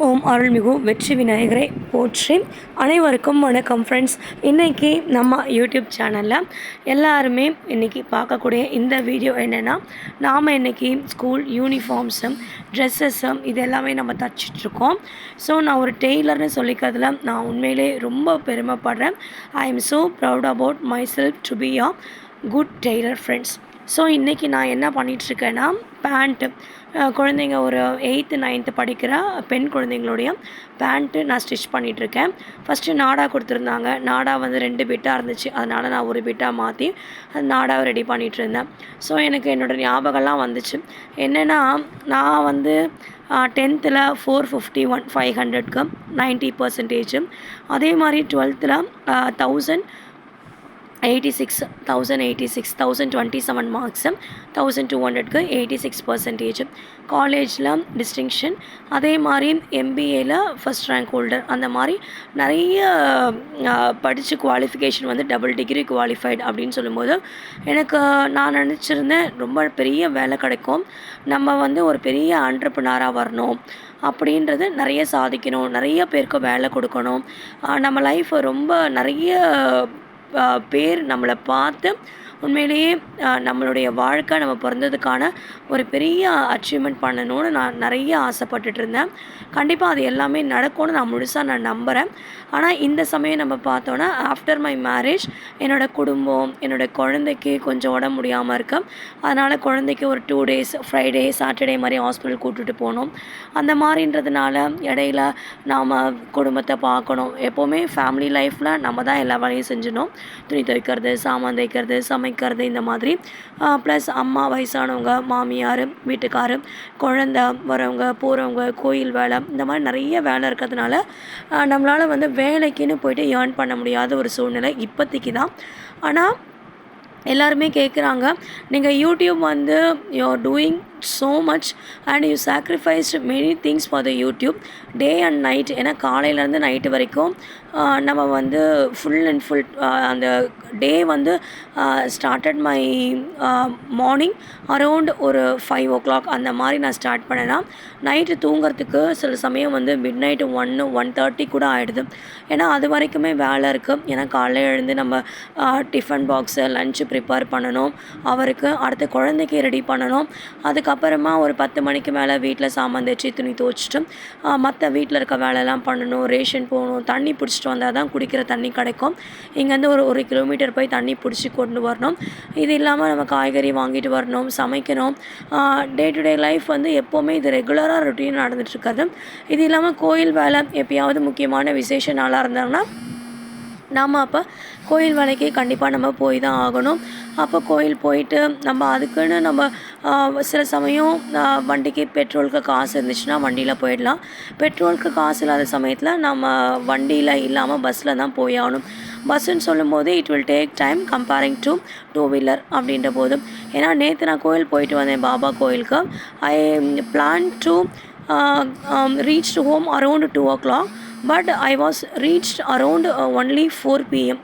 ஓம் அருள்மிகு வெற்றி விநாயகரை போற்றி அனைவருக்கும் வணக்கம் ஃப்ரெண்ட்ஸ் இன்றைக்கி நம்ம யூடியூப் சேனலில் எல்லாருமே இன்றைக்கி பார்க்கக்கூடிய இந்த வீடியோ என்னென்னா நாம் இன்றைக்கி ஸ்கூல் யூனிஃபார்ம்ஸும் ட்ரெஸ்ஸஸும் இது எல்லாமே நம்ம தச்சிட்ருக்கோம் ஸோ நான் ஒரு டெய்லர்னு சொல்லிக்கிறதுல நான் உண்மையிலே ரொம்ப பெருமைப்படுறேன். I am so proud about myself to be a good tailor friends so இன்றைக்கி நான் என்ன பண்ணிகிட்ருக்கேன்னா பேண்ட்டு குழந்தைங்க ஒரு எயித்து நைன்த்து படிக்கிற பெண் குழந்தைங்களுடைய பேண்ட்டு நான் ஸ்டிச் பண்ணிகிட்ருக்கேன் ஃபஸ்ட்டு நாடா கொடுத்துருந்தாங்க. நாடா வந்து ரெண்டு பிட்டாக இருந்துச்சு. அதனால் நான் ஒரு பிட்டாக மாற்றி அந்த நாடாவை ரெடி பண்ணிகிட்டு இருந்தேன் ஸோ எனக்கு என்னோடய ஞாபகம்லாம் வந்துச்சு. என்னென்னா நான் வந்து டென்த்தில் ஃபோர் ஃபிஃப்டி ஒன் ஃபைவ் ஹண்ட்ரட்க்கு நைன்ட்டி பர்சன்டேஜும் அதே மாதிரி டுவெல்த்தில் thousand eighty six thousand eighty six thousand twenty seven marks thousand two ஹண்ட்ரட்க்கு eighty six percentage காலேஜில் டிஸ்டிங்ஷன் அதே மாதிரி எம்பிஏல ஃபஸ்ட் ரேங்க் ஹோல்டர் அந்த மாதிரி நிறைய படித்த குவாலிஃபிகேஷன் வந்து டபுள் டிகிரி குவாலிஃபைடு அப்படின்னு சொல்லும்போது எனக்கு நான் நினச்சிருந்தேன் ரொம்ப பெரிய வேலை கிடைக்கும். நம்ம வந்து ஒரு பெரிய ஆண்டர்பனாராக வரணும் அப்படின்றது நிறைய சாதிக்கணும் நிறைய பேருக்கு வேலை கொடுக்கணும். நம்ம லைஃப்பை ரொம்ப நிறைய பேர் நம்மளை பார்த்து உண்மையிலேயே நம்மளுடைய வாழ்க்கை நம்ம பிறந்ததுக்கான ஒரு பெரிய அச்சீவ்மெண்ட் பண்ணணும்னு நான் நிறைய ஆசைப்பட்டுட்டு இருந்தேன். கண்டிப்பாக அது எல்லாமே நடக்கும்னு நான் முழுசாக நான் நம்புகிறேன் ஆனால் இந்த சமயம் நம்ம பார்த்தோன்னா ஆஃப்டர் மை மேரேஜ் என்னோடய குடும்பம் என்னோடய குழந்தைக்கு கொஞ்சம் உடம்பு முடியாமல் இருக்கு அதனால் குழந்தைக்கு ஒரு டூ டேஸ் ஃப்ரைடே சாட்டர்டே மாதிரி ஹாஸ்பிட்டல் கூட்டிகிட்டு போகணும் அந்த மாதிரின்றதுனால இடையில நாம் குடும்பத்தை பார்க்கணும். எப்போவுமே ஃபேமிலி லைஃப்பில் நம்ம தான் எல்லா வேலையும் செஞ்சிடணும். துணி துவைக்கிறது சாமான் தைக்கிறது சமைக்கிறது இந்த மாதிரி. ப்ளஸ் அம்மா வயசானவங்க மாமியார் வீட்டுக்காரு குழந்த வரவங்க போகிறவங்க கோயில் வேலை இந்த மாதிரி நிறைய வேலை இருக்கிறதுனால நம்மளால் வந்து வேலைக்குன்னு போயிட்டு ஏர்ன் பண்ண முடியாத ஒரு சூழ்நிலை இப்போதைக்கு தான். ஆனால் எல்லாருமே கேட்குறாங்க நீங்கள் யூடியூப் வந்து you are doing so much and you sacrificed many things for the YouTube day and night ஏன்னா காலையிலேருந்து நைட்டு வரைக்கும் நம்ம வந்து ஃபுல் அண்ட் ஃபுல் அந்த டே வந்து ஸ்டார்டட் மை மார்னிங் அரவுண்ட் ஒரு ஃபைவ் ஓ கிளாக் அந்த மாதிரி நான் ஸ்டார்ட் பண்ணேன்னா நைட்டு தூங்குறதுக்கு சில சமயம் வந்து மிட் நைட்டு ஒன்று ஒன் தேர்ட்டி கூட ஆகிடுது ஏன்னா அது வரைக்குமே வேலை இருக்குது ஏன்னா காலையில் எழுந்து நம்ம டிஃபன் பாக்ஸு லஞ்சு ப்ரிப்பேர் பண்ணணும். அவருக்கு அடுத்து குழந்தைக்கு ரெடி பண்ணணும். அதுக்கு அதுக்கப்புறமா ஒரு பத்து மணிக்கு மேலே வீட்டில் சாமான் தேய்ச்சி துணி துவச்சிட்டு மற்ற வீட்டில் இருக்க வேலையெல்லாம் பண்ணணும் ரேஷன் போகணும் தண்ணி பிடிச்சிட்டு வந்தால் தான் குடிக்கிற தண்ணி கிடைக்கும். இங்கேருந்து ஒரு ஒரு கிலோமீட்டர் போய் தண்ணி பிடிச்சி கொண்டு வரணும். இது இல்லாமல் நம்ம காய்கறி வாங்கிட்டு வரணும் சமைக்கணும். டே டு டே லைஃப் வந்து எப்போவுமே இது ரெகுலராக ருட்டீன் நடந்துகிட்ருக்காது இது இல்லாமல் கோயில் வேலை எப்பயாவது முக்கியமான விசேஷ நாளாக இருந்தாங்கன்னா நாம் அப்போ கோயில் வேலைக்கு கண்டிப்பாக நம்ம போய் தான் ஆகணும். அப்போ கோயில் போயிட்டு நம்ம அதுக்குன்னு நம்ம சில சமயம் வண்டிக்கு பெட்ரோலுக்கு காசு இருந்துச்சுன்னா வண்டியில் போயிடலாம். பெட்ரோலுக்கு காசு இல்லாத சமயத்தில் நம்ம வண்டியில் இல்லாமல் பஸ்ஸில் தான் போய் ஆகணும். பஸ்ஸுன்னு சொல்லும் போது it will take time comparing to two wheeler அப்படின்ற போது ஏன்னா நேற்று நான் கோயில் போயிட்டு வந்தேன் பாபா கோயிலுக்கு. I plan to reach to home around two o'clock but I was reach around only four PM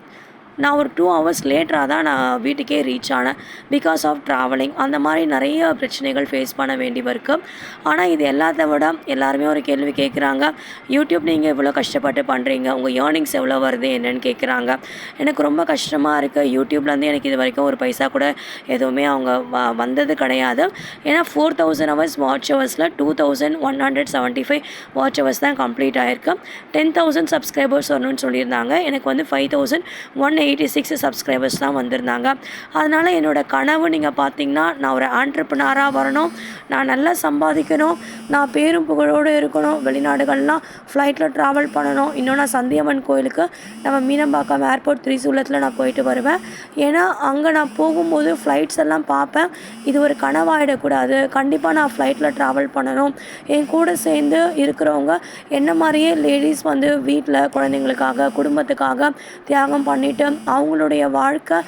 நான் ஒரு டூ ஹவர்ஸ் லேட்டராக தான் நான் வீட்டுக்கே ரீச் ஆனேன். பிகாஸ் ஆஃப் ட்ராவலிங் அந்த மாதிரி நிறைய பிரச்சனைகள் ஃபேஸ் பண்ண வேண்டி இருக்குது ஆனால் இது எல்லாத்த விட எல்லாருமே ஒரு கேள்வி கேட்குறாங்க யூடியூப் நீங்கள் இவ்வளோ கஷ்டப்பட்டு பண்ணுறீங்க உங்கள் ஏர்னிங்ஸ் எவ்வளோ வருது என்னென்னு கேட்குறாங்க எனக்கு ரொம்ப கஷ்டமாக இருக்குது யூடியூப்லேருந்து எனக்கு இது வரைக்கும் ஒரு பைசா கூட எதுவுமே அவங்க வ வந்தது கிடையாது. ஏன்னா ஃபோர் தௌசண்ட் ஹவர்ஸ் வாட்ச் ஹவர்ஸில் two thousand one hundred seventy five watch hours தான் கம்ப்ளீட் ஆகிருக்கு டென் தௌசண்ட் சப்ஸ்கிரைபர்ஸ் வரணும்னு சொல்லியிருந்தாங்க. எனக்கு வந்து five thousand one eighty six subscribers தான் வந்திருந்தாங்க. அதனால் என்னோடய கனவு நீங்கள் பார்த்தீங்கன்னா நான் ஒரு ஆண்டர்பனாராக வரணும். நான் நல்லா சம்பாதிக்கணும். நான் பேரும் புகழோடு இருக்கணும். வெளிநாடுகள்லாம் ஃப்ளைட்டில் ட்ராவல் பண்ணணும். இன்னும் நான் சந்தியம்மன் கோயிலுக்கு நம்ம மீனம்பாக்கம் ஏர்போர்ட் திரிசூலத்தில் நான் போயிட்டு வருவேன். ஏன்னா அங்கே நான் போகும்போது ஃப்ளைட்ஸ் எல்லாம் பார்ப்பேன். இது ஒரு கனவாயிடக்கூடாது. கண்டிப்பாக நான் ஃப்ளைட்டில் ட்ராவல் பண்ணணும். என் கூட சேர்ந்து இருக்கிறவங்க என்ன மாதிரியே லேடிஸ் வந்து வீட்டில் குழந்தைங்களுக்காக குடும்பத்துக்காக தியாகம் பண்ணிவிட்டு அவங்களுடைய வாழ்க்கை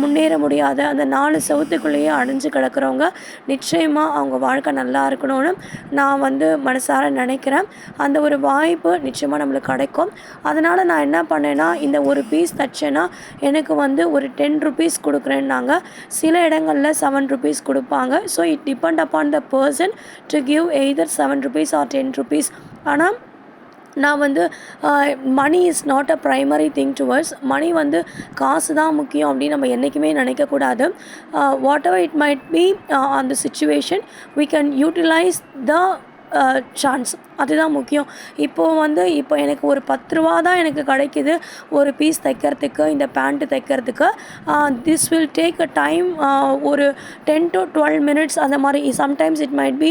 முன்னேற முடியாத அந்த நாலு சவுத்துக்குள்ளேயே அடைஞ்சு கிடக்கிறவங்க நிச்சயமாக அவங்க வாழ்க்கை நல்லா இருக்கணும்னு நான் வந்து மனசார நினைக்கிறேன். அந்த ஒரு வாய்ப்பு நிச்சயமாக நம்மளுக்கு கிடைக்கும். அதனால் நான் என்ன பண்ணேன்னா இந்த ஒரு பீஸ் தைச்சேன்னா எனக்கு வந்து ஒரு டென் ருபீஸ் கொடுக்குறேன்னாங்க. சில இடங்களில் செவன் ருபீஸ் கொடுப்பாங்க. So it depend upon the person to give either seven rupees or ten rupees ஆனால் நான் வந்து money is not a primary thing towards money வந்து காசு தான் முக்கியம் அப்படின்னு நம்ம என்றைக்குமே நினைக்கக்கூடாது whatever it might be on the situation we can utilize the chance அதுதான் முக்கியம். இப்போது வந்து இப்போ எனக்கு ஒரு பத்து ரூபா தான் எனக்கு கிடைக்குது. ஒரு பீஸ் தைக்கிறதுக்கு இந்த பேண்ட்டு தைக்கிறதுக்கு. This will take a time ஒரு டென் டு டுவெல் மினிட்ஸ் அந்த மாதிரி sometimes it might be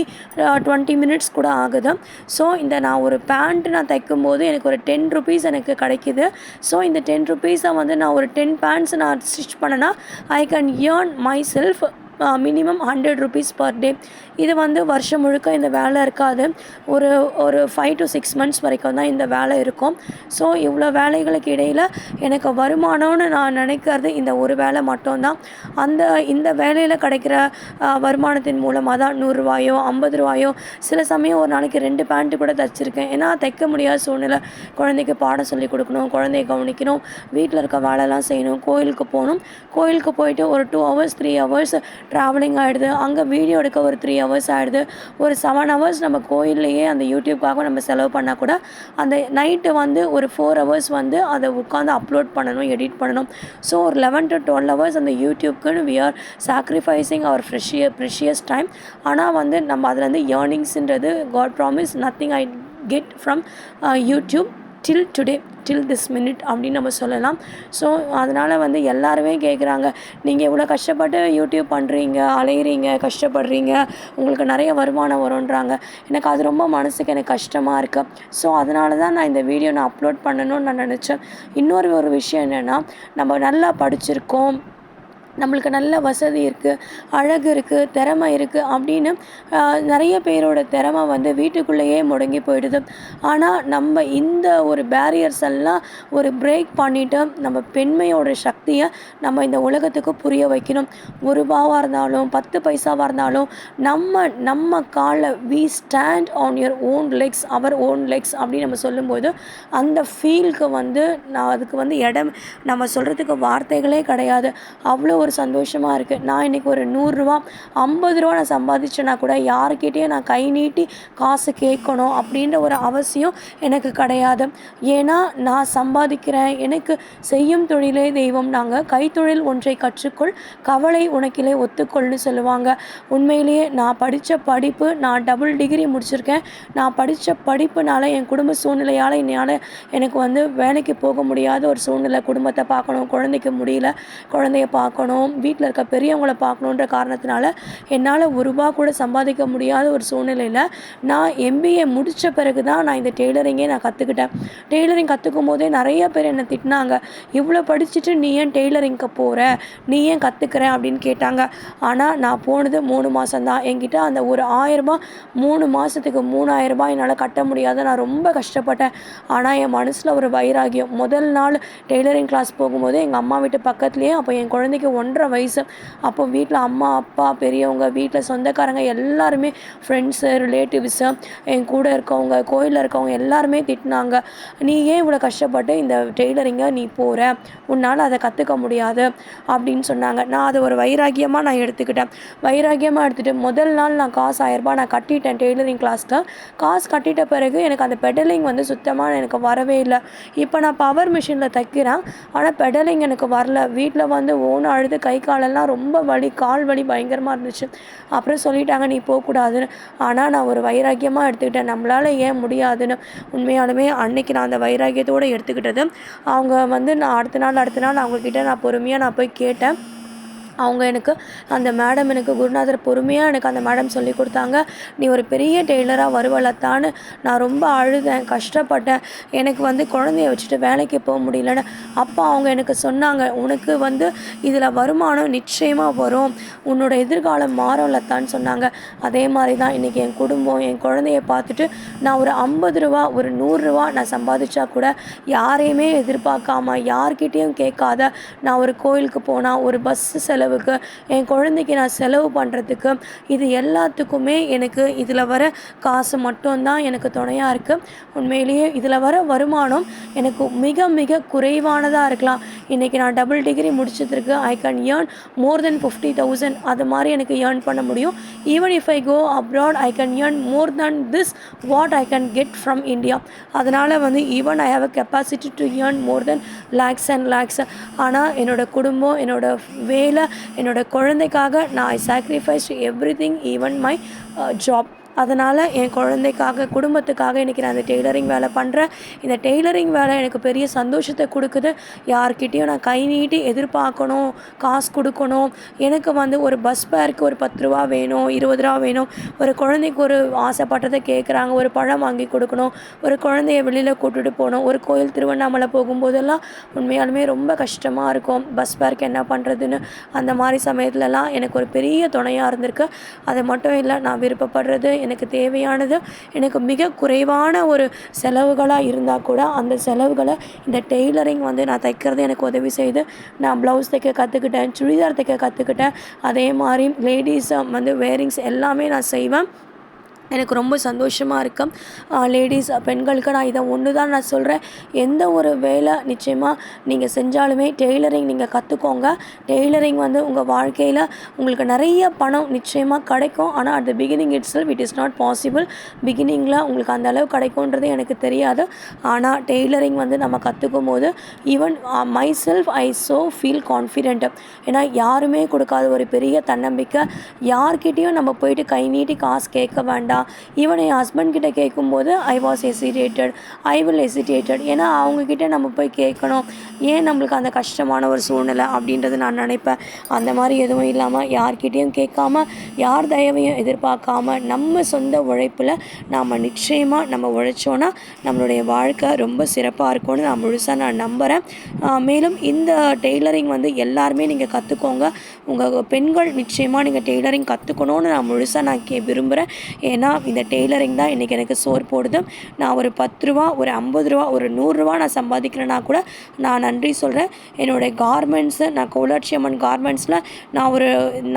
twenty minutes கூட ஆகுது. ஸோ இந்த நான் ஒரு பேண்ட் நான் தைக்கும்போது எனக்கு ஒரு டென் ருபீஸ் எனக்கு கிடைக்குது. ஸோ இந்த டென் ருபீஸை வந்து நான் ஒரு டென் பேண்ட்ஸ் நான் ஸ்டிச் பண்ணேன்னா I can earn myself minimum hundred rupees per day இது வந்து வருஷம் முழுக்க இந்த வேலை இருக்காது. ஒரு ஒரு ஃபைவ் டு சிக்ஸ் மந்த்ஸ் வரைக்கும் தான் இந்த வேலை இருக்கும். ஸோ இவ்வளோ வேலைகளுக்கு இடையில் எனக்கு வருமானம்னு நான் நினைக்கிறது இந்த ஒரு வேலை மட்டும்தான். அந்த இந்த வேலையில் கிடைக்கிற வருமானத்தின் மூலமாக தான் நூறுரூவாயோ ஐம்பது ரூபாயோ சில சமயம் ஒரு நாளைக்கு ரெண்டு பேண்ட்டு கூட தைச்சிருக்கேன். ஏன்னா தைக்க முடியாத சூழ்நிலை. குழந்தைக்கு பாடம் சொல்லி கொடுக்கணும் குழந்தைய கவனிக்கணும் வீட்டில் இருக்க வேலைலாம் செய்யணும் கோயிலுக்கு போகணும். கோயிலுக்கு போயிட்டு ஒரு two hours three hours travelling ஆகிடுது அங்கே வீடியோ எடுக்க ஒரு த்ரீ ஹவர்ஸ் ஆகிடுது ஒரு செவன் ஹவர்ஸ் நம்ம கோயில்லையே அந்த யூடியூப்காக நம்ம செலவு பண்ணால் கூட அந்த நைட்டு வந்து ஒரு ஃபோர் ஹவர்ஸ் வந்து அதை உட்காந்து அப்லோட் பண்ணணும் எடிட் பண்ணணும். ஸோ ஒரு லெவன் டு டுவெல் ஹவர்ஸ் அந்த யூடியூப்க்குன்னு வி ஆர் சாக்ரிஃபைஸிங் அவர் ஃப்ரெஷிய ப்ரிஷியஸ் டைம் ஆனால் வந்து நம்ம அதுலேருந்து ஏர்னிங்ஸ்ன்றது God promise nothing I get from YouTube till today till this minute அப்படின்னு நம்ம சொல்லலாம். ஸோ அதனால் வந்து எல்லாருமே கேட்குறாங்க நீங்கள் இவ்வளோ கஷ்டப்பட்டு யூடியூப் பண்ணுறீங்க அலையிறீங்க கஷ்டப்படுறீங்க உங்களுக்கு நிறைய வருமானம் வரும்ன்றாங்க. எனக்கு அது ரொம்ப மனசுக்கு எனக்கு கஷ்டமாக இருக்குது ஸோ அதனால தான் நான் இந்த வீடியோ நான் அப்லோட் பண்ணணும்னு நான் நினச்சேன். இன்னொரு ஒரு விஷயம் என்னென்னா நம்ம நல்லா படிச்சிருக்கோம். நம்மளுக்கு நல்ல வசதி இருக்குது அழகு இருக்குது திறமை இருக்குது அப்படின்னு நிறைய பேரோட திறமை வந்து வீட்டுக்குள்ளேயே முடங்கி போயிடுது. ஆனால் நம்ம இந்த ஒரு பேரியர்ஸ் எல்லாம் ஒரு பிரேக் பண்ணிவிட்டு நம்ம பெண்மையோட சக்தியை நம்ம இந்த உலகத்துக்கு புரிய வைக்கணும். ஒரு ரூபாவாக இருந்தாலும் பத்து பைசாவாக இருந்தாலும் நம்ம நம்ம காலை we stand on your own legs our own legs அப்படின்னு நம்ம சொல்லும்போது அந்த ஃபீலுக்கு வந்து நான் அதுக்கு வந்து இடம் நம்ம சொல்கிறதுக்கு வார்த்தைகளே கிடையாது. அவ்வளோ ஒரு சந்தோஷமாக இருக்குது நான் இன்றைக்கி ஒரு நூறுரூவா ஐம்பது ரூபா நான் சம்பாதிச்சேன்னா கூட யாருக்கிட்டேயும் நான் கை நீட்டி காசு கேட்கணும் அப்படின்ற ஒரு அவசியம் எனக்கு கிடையாது. ஏன்னா நான் சம்பாதிக்கிறேன். எனக்கு செய்யும் தொழிலே தெய்வம். நாங்கள் கைத்தொழில் ஒன்றை கற்றுக்கொள் கவலை உனக்கிலே ஒத்துக்கொள்னு சொல்லுவாங்க. உண்மையிலேயே நான் படித்த படிப்பு நான் டபுள் டிகிரி முடிச்சிருக்கேன். நான் படித்த படிப்புனால என் குடும்ப சூழ்நிலையால் என்னால் எனக்கு வந்து வேலைக்கு போக முடியாத ஒரு சூழ்நிலை குடும்பத்தை பார்க்கணும் குழந்தைக்கு முடியல குழந்தைய பார்க்கணும். வீட்டில் இருக்க பெரியவங்களை பார்க்கணுன்ற காரணத்தினால என்னால் ஒரு ரூபா கூட சம்பாதிக்க முடியாத ஒரு சூழ்நிலையில் நான் எம்பிஏ முடித்த பிறகு தான் நான் இந்த டெய்லரிங்கே நான் கற்றுக்கிட்டேன் டெய்லரிங் கற்றுக்கும் போதே நிறைய பேர் என்னை திட்டினாங்க. இவ்வளோ படிச்சுட்டு நீ ஏன் டெய்லரிங்க்கு போகிற நீ ஏன் கற்றுக்கிற அப்படின்னு கேட்டாங்க. ஆனால் நான் போனது மூணு மாதம் தான் என்கிட்ட அந்த ஒரு ஆயிரரூபா மூணு மாதத்துக்கு மூணாயிரரூபா என்னால் கட்ட முடியாத நான் ரொம்ப கஷ்டப்பட்டேன். ஆனால் என் மனசில் ஒரு வைராகியம். முதல் நாள் டெய்லரிங் கிளாஸ் போகும்போது எங்கள் அம்மா வீட்டு பக்கத்துலேயே அப்போ என் குழந்தைக்கு ஒன்றரை வயசு. அப்போ வீட்டில் அம்மா அப்பா பெரியவங்க வீட்டில் சொந்தக்காரங்க எல்லாருமே ஃப்ரெண்ட்ஸு ரிலேட்டிவ்ஸு என் கூட இருக்கவங்க கோயிலில் இருக்கவங்க எல்லாருமே திட்டினாங்க. நீ ஏன் இவ்வளோ கஷ்டப்பட்டு இந்த டெய்லரிங்கை நீ போகிற உன்னால் அதை கற்றுக்க முடியாது. அப்படின்னு சொன்னாங்க. நான் அதை ஒரு வைராகியமாக நான் எடுத்துக்கிட்டேன். வைராகியமாக எடுத்துகிட்டு முதல் நாள் நான் காசு ஆயிரரூபா நான் கட்டிட்டேன் டெய்லரிங் கிளாஸ்க்கு காசு கட்டிட்ட பிறகு எனக்கு அந்த பெடலிங் வந்து சுத்தமாக எனக்கு வரவே இல்லை. இப்போ நான் பவர் மிஷினில் தைக்கிறேன். ஆனால் பெடலிங் எனக்கு வரல. வீட்டில் வந்து ஓன அழுது கை காலெல்லாம் ரொம்ப வலி கால் வலி பயங்கரமாக இருந்துச்சு. அப்புறம் சொல்லிட்டாங்க நீ போகக்கூடாதுன்னு. ஆனால் நான் ஒரு வைராக்கியமாக எடுத்துக்கிட்டேன். நம்மளால் ஏன் முடியாதுன்னு? உண்மையாலுமே அன்னைக்கு நான் அந்த வைராக்கியத்தோடு எடுத்துக்கிட்டது. அவங்க வந்து நான் அடுத்த நாள் அடுத்த நாள் அவங்கக்கிட்ட நான் பொறுமையாக நான் போய் கேட்டேன். அவங்க எனக்கு அந்த மேடம் எனக்கு குருநாதர் பொறுமையாக எனக்கு அந்த மேடம் சொல்லி கொடுத்தாங்க. நீ ஒரு பெரிய டெய்லராக வருவலத்தான்னு நான் ரொம்ப அழுதேன் கஷ்டப்பட்டேன். எனக்கு வந்து குழந்தைய வச்சுட்டு வேலைக்கு போக முடியலன்னு அப்போ அவங்க எனக்கு சொன்னாங்க உனக்கு வந்து இதில் வருமானம் நிச்சயமாக வரும். உன்னோட எதிர்காலம் மாறும்லத்தான்னு சொன்னாங்க. அதே மாதிரி தான் இன்றைக்கி என் குடும்பம் என் குழந்தைய பார்த்துட்டு நான் ஒரு ஐம்பது ரூபா ஒரு நூறுரூவா நான் சம்பாதிச்சா கூட யாரையுமே எதிர்பார்க்காம யார்கிட்டேயும் கேட்காத நான் ஒரு கோயிலுக்கு போனால் ஒரு பஸ்ஸு செலவுக்கு என் குழந்தைக்கு நான் செலவு பண்ணுறதுக்கு இது எல்லாத்துக்குமே எனக்கு இதில் வர காசு மட்டும்தான் எனக்கு துணையாக இருக்குது உண்மையிலேயே இதில் வர வருமானம் எனக்கு மிக மிக குறைவானதாக இருக்கலாம். இன்றைக்கி நான் டபுள் டிகிரி முடிச்சதுக்கு I can earn more than fifty thousand அது மாதிரி எனக்கு ஏர்ன் பண்ண முடியும். Even if I go abroad I can earn more than this what I can get from India அதனால் வந்து even I have a capacity to earn more than lakhs and lakhs ஆனால் என்னோடய குடும்பம் என்னோடய வேலை என்னோடய குழந்தைக்காக நான் I sacrifice everything even my job அதனால் என் குழந்தைக்காக குடும்பத்துக்காக இன்றைக்கி நான் இந்த டெய்லரிங் வேலை பண்ணுறேன் இந்த டெய்லரிங் வேலை எனக்கு பெரிய சந்தோஷத்தை கொடுக்குது. யார்கிட்டேயும் நான் கை நீட்டி எதிர்பார்க்கணும் காசு கொடுக்கணும். எனக்கு வந்து ஒரு பஸ் பேருக்கு ஒரு பத்து ரூபா வேணும் இருபது ரூபா வேணும். ஒரு குழந்தைக்கு ஒரு ஆசைப்பட்டதை கேட்குறாங்க ஒரு பழம் வாங்கி கொடுக்கணும் ஒரு குழந்தைய வெளியில் கூட்டுகிட்டு போகணும். ஒரு கோயில் திருவண்ணாமலை போகும்போதெல்லாம் உண்மையாலுமே ரொம்ப கஷ்டமாக இருக்கும். பஸ் பேருக்கு என்ன பண்ணுறதுன்னு அந்த மாதிரி சமயத்துலலாம் எனக்கு ஒரு பெரிய துணையாக இருந்திருக்கு. அது மட்டும் இல்லை நான் விருப்பப்படுறது எனக்கு தேவையானது எனக்கு மிக குறைவான ஒரு செலவுகளாக இருந்தால் கூட அந்த செலவுகளை இந்த டெய்லரிங் வந்து நான் தைக்கிறது எனக்கு உதவி செய்து நான் ப்ளவுஸ் தைக்க கற்றுக்கிட்டேன் சுடிதார் தைக்க கற்றுக்கிட்டேன் அதே மாதிரி லேடிஸ் வந்து வேரிங்ஸ் எல்லாமே நான் செய்வேன். எனக்கு ரொம்ப சந்தோஷமாக இருக்கும் லேடிஸ் பெண்களுக்கு நான் இதை ஒன்று தான் நான் சொல்கிறேன் எந்த ஒரு வேலை நிச்சயமாக நீங்கள் செஞ்சாலுமே டெய்லரிங் நீங்கள் கற்றுக்கோங்க டெய்லரிங் வந்து உங்கள் வாழ்க்கையில் உங்களுக்கு நிறைய பணம் நிச்சயமாக கிடைக்கும். ஆனால் at the beginning itself it is not possible பிகினிங்கில் உங்களுக்கு அந்த அளவு கிடைக்குன்றது எனக்கு தெரியாது. ஆனால் டெய்லரிங் வந்து நம்ம கற்றுக்கும் போது even myself I so feel confident ஏன்னா யாருமே கொடுக்காத ஒரு பெரிய தன்னம்பிக்கை. யார்கிட்டேயும் நம்ம போயிட்டு கை நீட்டி காசு கேட்க வேண்டாம். ஈவன் என் ஹஸ்பண்ட் கிட்ட கேட்கும்போது ஐ வாஸ் எசிடேட்டட் ஐ வில் எசிடேட்டட் ஏன்னா அவங்கக்கிட்ட நம்ம போய் கேட்கணும் ஏன் நம்மளுக்கு அந்த கஷ்டமான ஒரு சூழ்நிலை அப்படின்றது நான் நினைப்பேன். அந்த மாதிரி எதுவும் இல்லாமல் யார்கிட்டேயும் கேட்காம யார் தயவையும் எதிர்பார்க்காம நம்ம சொந்த உழைப்பில் நாம் நிச்சயமாக நம்ம உழைச்சோன்னா நம்மளுடைய வாழ்க்கை ரொம்ப சிறப்பாக இருக்கும்னு நான் முழுசாக நான் நம்புகிறேன் மேலும் இந்த டெய்லரிங் வந்து எல்லாருமே நீங்கள் கற்றுக்கோங்க உங்கள் பெண்கள் நிச்சயமாக நீங்கள் டெய்லரிங் கற்றுக்கணுன்னு நான் முழுசாக நான் கே விரும்புகிறேன் ஏன்னா இந்த டெய்லரிங் தான் இன்றைக்கி எனக்கு சோறு போடுது. நான் ஒரு பத்து ரூபா ஒரு ஐம்பது ரூபா ஒரு நூறுரூவா நான் சம்பாதிக்கிறேன்னா கூட நான் நன்றி சொல்கிறேன் என்னுடைய கார்மெண்ட்ஸு நான் கோலாட்சி அம்மன் கார்மெண்ட்ஸில் நான் ஒரு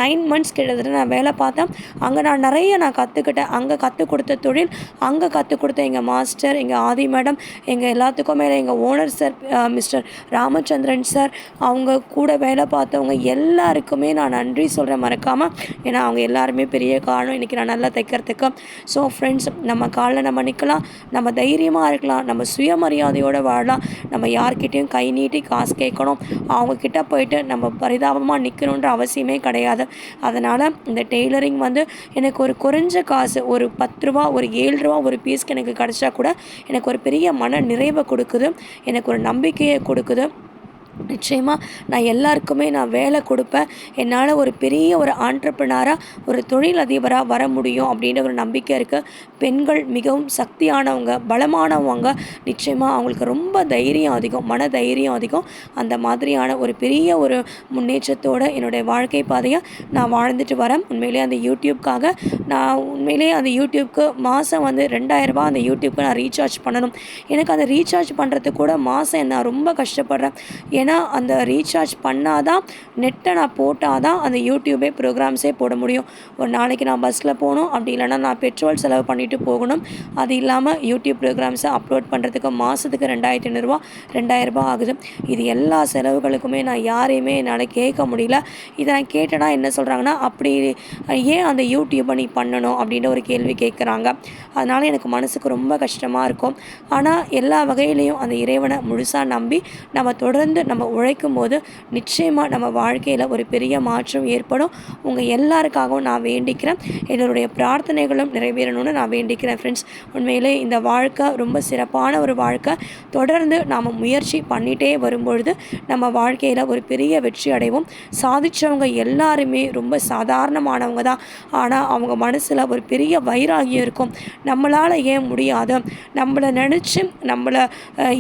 நைன் மந்த்ஸ் கிட்டத்தட்ட நான் வேலை பார்த்தேன். அங்கே நான் நிறைய நான் கற்றுக்கிட்டேன் அங்கே கற்றுக் கொடுத்த தொழில் அங்கே கற்றுக் கொடுத்த எங்கள் மாஸ்டர் எங்கள் ஆதி மேடம் எங்கள் எல்லாத்துக்கும் மேலே எங்கள் owner sir mister Ramachandran sir அவங்க கூட வேலை பார்த்தவங்க எல்லாருக்குமே நான் நன்றி சொல்கிறேன் மறக்காமல் ஏன்னா அவங்க எல்லாருமே பெரிய காரணம். இன்றைக்கி நான் நல்லா தைக்கிறதுக்கு ஸோ ஃப்ரெண்ட்ஸ் நம்ம காலில் நம்ம நிற்கலாம் நம்ம தைரியமாக இருக்கலாம். நம்ம சுயமரியாதையோடு வாழலாம். நம்ம யார்கிட்டேயும் கை நீட்டி காசு கேட்கணும். அவங்கக்கிட்ட போயிட்டு நம்ம பரிதாபமாக நிற்கணுன்ற அவசியமே கிடையாது. அதனால் இந்த டெய்லரிங் வந்து எனக்கு ஒரு குறைஞ்ச காசு ஒரு பத்து ரூபா ஒரு ஏழு ரூபா ஒரு பீஸ்க்கு எனக்கு கிடச்சா கூட எனக்கு ஒரு பெரிய மன நிறைவை கொடுக்குது. எனக்கு ஒரு நம்பிக்கையை கொடுக்குது. நிச்சயமாக நான் எல்லாருக்குமே நான் வேலை கொடுப்பேன். என்னால் ஒரு பெரிய ஒரு ஆண்டர்பனாராக ஒரு தொழில் அதிபராக வர முடியும் அப்படின்ற ஒரு நம்பிக்கை இருக்குது பெண்கள் மிகவும் சக்தியானவங்க பலமானவங்க. நிச்சயமாக அவங்களுக்கு ரொம்ப தைரியம் அதிகம் மன தைரியம் அதிகம். அந்த மாதிரியான ஒரு பெரிய ஒரு முன்னேற்றத்தோடு என்னுடைய வாழ்க்கை பாதையை நான் வாழ்ந்துட்டு வரேன். உண்மையிலேயே அந்த யூடியூப்காக நான் உண்மையிலேயே அந்த யூடியூப்க்கு மாதம் வந்து ரெண்டாயிரரூபா அந்த யூடியூப்க்கு நான் ரீசார்ஜ் பண்ணணும். எனக்கு அந்த ரீசார்ஜ் பண்ணுறதுக்கு கூட மாதம் நான் ரொம்ப கஷ்டப்படுறேன். ஏன்னா அந்த ரீசார்ஜ் பண்ணால் தான் நெட்டை நான் போட்டால் தான் அந்த யூடியூபே ப்ரோக்ராம்ஸே போட முடியும். ஒரு நாளைக்கு நான் பஸ்ஸில் போகணும் அப்படி இல்லைன்னா நான் பெட்ரோல் செலவு பண்ணிவிட்டு போகணும். அது இல்லாமல் யூடியூப் ப்ரோக்ராம்ஸை அப்லோட் பண்ணுறதுக்கு மாதத்துக்கு ரெண்டாயிரத்தி ஐநூறுரூவா ரெண்டாயிரரூபா ஆகுது. இது எல்லா செலவுகளுக்குமே நான் யாரையுமே என்னால் கேட்க முடியல. இதை நான் கேட்டேன்னா என்ன சொல்கிறாங்கன்னா அப்படி ஏன் அந்த யூடியூப்பை நீ பண்ணணும்? அப்படின்ற ஒரு கேள்வி கேட்குறாங்க. அதனால் எனக்கு மனசுக்கு ரொம்ப கஷ்டமாக இருக்கும். ஆனால் எல்லா வகையிலையும் அந்த இறைவனை முழுசாக நம்பி நம்ம தொடர்ந்து நம்ம நம்ம உழைக்கும் போது நிச்சயமாக நம்ம வாழ்க்கையில் ஒரு பெரிய மாற்றம் ஏற்படும். உங்கள் எல்லாருக்காகவும் நான் வேண்டிக்கிறேன். என்னுடைய பிரார்த்தனைகளும் நிறைவேறணும்னு நான் வேண்டிக்கிறேன் ஃப்ரெண்ட்ஸ் உண்மையிலே இந்த வாழ்க்கை ரொம்ப சிறப்பான ஒரு வாழ்க்கை. தொடர்ந்து நாம் முயற்சி பண்ணிகிட்டே வரும்பொழுது நம்ம வாழ்க்கையில் ஒரு பெரிய வெற்றி அடைவோம். சாதித்தவங்க எல்லாருமே ரொம்ப சாதாரணமானவங்க தான். ஆனால் அவங்க மனசில் ஒரு பெரிய வைராகியம் இருக்கும். நம்மளால் ஏன் முடியாது? நம்மளை நினச்சி நம்மளை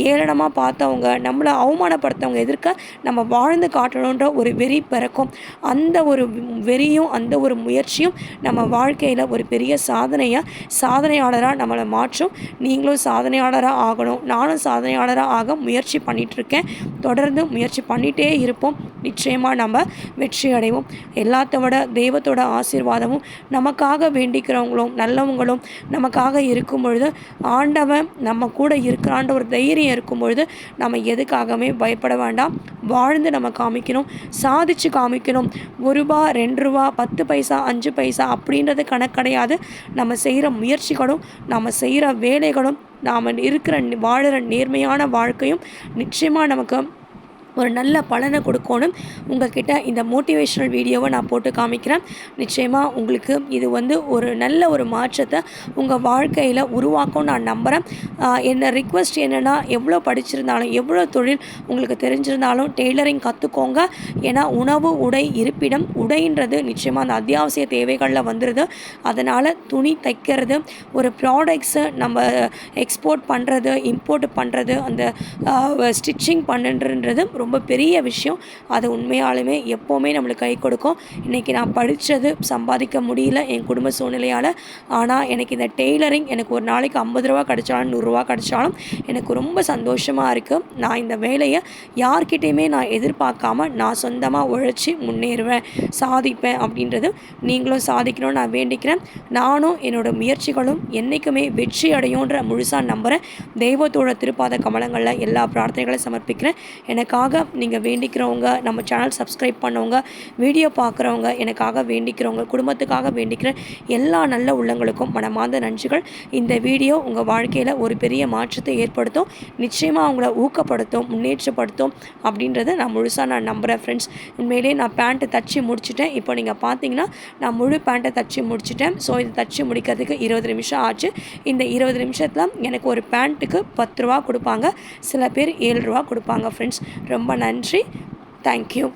ஏளனமாக பார்த்தவங்க நம்மளை அவமானப்படுத்தவங்க எதிர்க்க நம்ம வாழ்ந்து காட்டணுன்ற ஒரு வெறி பிறக்கும். அந்த ஒரு வெறியும் அந்த ஒரு முயற்சியும் நம்ம வாழ்க்கையில் ஒரு பெரிய சாதனையாக சாதனையாளராக நம்மளை மாற்றும். நீங்களும் சாதனையாளராக ஆகணும். நானும் சாதனையாளராக ஆக முயற்சி பண்ணிகிட்ருக்கேன் தொடர்ந்து முயற்சி பண்ணிகிட்டே இருப்போம். நிச்சயமாக நம்ம வெற்றி அடைவோம். எல்லாத்த விட தெய்வத்தோட ஆசீர்வாதமும் நமக்காக வேண்டிக்கிறவங்களும் நல்லவங்களும் நமக்காக இருக்கும் பொழுது ஆண்டவன் நம்ம கூட இருக்கிறான்ற ஒரு தைரியம் இருக்கும் பொழுது நம்ம எதுக்காகவே பயப்பட வேண்டாம். வாழ்ந்து நம்ம காமிக்கணும். சாதிச்சு காமிக்கணும். ஒரு ரூபா ரெண்டு ரூபா பத்து பைசா அஞ்சு பைசா அப்படின்றது கணக்கு கிடையாது நம்ம செய்கிற முயற்சிகளும் நம்ம செய்கிற வேலைகளும் நாம் இருக்கிற வாழ்கிற நேர்மையான வாழ்க்கையும் நிச்சயமாக நமக்கு ஒரு நல்ல பலனை கொடுக்கணும். உங்கள்கிட்ட இந்த மோட்டிவேஷ்னல் வீடியோவை நான் போட்டு காமிக்கிறேன். நிச்சயமாக உங்களுக்கு இது வந்து ஒரு நல்ல ஒரு மாற்றத்தை உங்கள் வாழ்க்கையில் உருவாக்கும் நான் நம்புகிறேன் என்ன ரிக்வஸ்ட் என்னென்னா எவ்வளோ படிச்சிருந்தாலும் எவ்வளோ தொழில் உங்களுக்கு தெரிஞ்சிருந்தாலும் டெய்லரிங் கற்றுக்கோங்க ஏன்னா உணவு உடை இருப்பிடம் உடைன்றது நிச்சயமாக அந்த அத்தியாவசிய தேவைகளில் வந்துடுது அதனால் துணி தைக்கிறது ஒரு ப்ராடக்ட்ஸை நம்ம எக்ஸ்போர்ட் பண்ணுறது இம்போர்ட் பண்ணுறது அந்த ஸ்டிச்சிங் பண்ணுன்றது ரொம்ப பெரிய விஷயம். அது உண்மையாலுமே எப்போவுமே நம்மளுக்கு கை கொடுக்கும். இன்றைக்கி நான் படித்தது சம்பாதிக்க முடியல என் குடும்ப சூழ்நிலையால். ஆனால் எனக்கு இந்த டெய்லரிங் எனக்கு ஒரு நாளைக்கு ஐம்பது ரூபா கிடைச்சாலும் நூறுரூவா கிடச்சாலும் எனக்கு ரொம்ப சந்தோஷமாக இருக்குது நான் இந்த வேலையை யார்கிட்டையுமே நான் எதிர்பார்க்காம நான் சொந்தமாக உழைச்சி முன்னேறுவேன் சாதிப்பேன் அப்படின்றது நீங்களும் சாதிக்கணும்னு நான் வேண்டிக்கிறேன். நானும் என்னோடய முயற்சிகளும் என்றைக்குமே வெற்றி அடையுன்ற முழுசாக நம்புகிறேன் தெய்வத்தோட திருப்பாத கமலங்களில் எல்லா பிரார்த்தனைகளையும் சமர்ப்பிக்கிறேன். எனக்காக நீங்கள் வேண்டிக்கிறவங்க நம்ம சேனல் சப்ஸ்கிரைப் பண்ணவங்க வீடியோ பார்க்குறவங்க எனக்காக வேண்டிக்கிறவங்க குடும்பத்துக்காக வேண்டிக்கிற எல்லா நல்ல உள்ளங்களுக்கும் மனமார்ந்த நன்றிகள். இந்த வீடியோ உங்கள் வாழ்க்கையில் ஒரு பெரிய மாற்றத்தை ஏற்படுத்தும் நிச்சயமாக அவங்கள ஊக்கப்படுத்தும் முன்னேற்றப்படுத்தும் அப்படின்றத நான் முழுசாக நான் நம்புகிறேன் ஃப்ரெண்ட்ஸ் உண்மையிலேயே நான் பேண்ட்டை தச்சு முடிச்சுட்டேன். இப்போ நீங்கள் பார்த்தீங்கன்னா நான் முழு பேண்ட்டை தச்சு முடிச்சிட்டேன். ஸோ இது தச்சு முடிக்கிறதுக்கு இருபது நிமிஷம் ஆச்சு. இந்த இருபது நிமிஷத்தில் எனக்கு ஒரு பேண்ட்டுக்கு பத்து ரூபா கொடுப்பாங்க. சில பேர் ஏழு ரூபா கொடுப்பாங்க ஃப்ரெண்ட்ஸ் ரொம்ப ரொம்ப நன்றி. தேங்க்யூ